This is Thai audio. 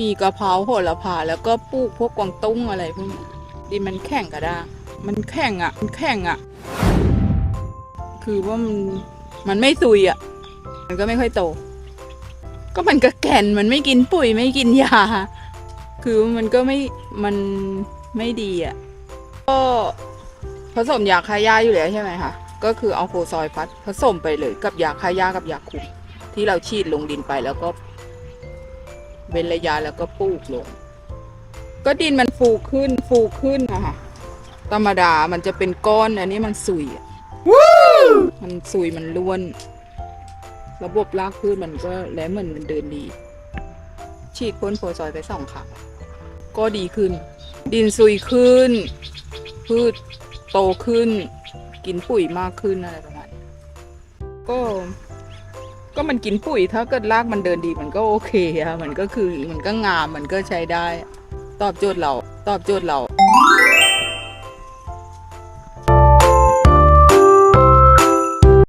มีกะเพราโหระพาแล้วก็ปลูกพวกกวางตุ้งอะไรพวกนี้ดินมันแข็งกระด้างมันแข็งอะ มันแข็งอะ คือว่ามันมันไม่ซุยอะ มันก็ไม่ค่อยโต ก็มันก็แก่นมันไม่กินปุ๋ยไม่กินยา คือมันก็ไม่มันไม่ดีอะ ก็ผสมยาฆ่าหญ้าอยู่แล้วใช่ไหมคะ ก็คือเอาโฟซอยฟัดผสมไปเลยกับยาฆ่าหญ้ากับยาคุมที่เราฉีดลงดินไปแล้วก็ เว้นระยะแล้วก็ปลูกลง ก็ดินมันฟูขึ้นฟูขึ้นนะคะธรรมดามันจะเป็นก้อนอันนี้มันสุยอะมันสุยมันล้วน ระบบรากพืชมันก็แล้วเหมือนมันเดินดี ฉีดพ่นโฟซอยไปสองครั้งก็ดีขึ้น ดินซุยขึ้น พืชโตขึ้น กินปุ๋ยมากขึ้นอะไรประมาณนี้ก็ ก็มันกินปุ๋ยถ้าเกิดรากมันเดินดีมันก็โอเคอะมันก็คือมันก็งามมันก็ใช้ได้ ตอบโจทย์เรา ตอบโจทย์เรา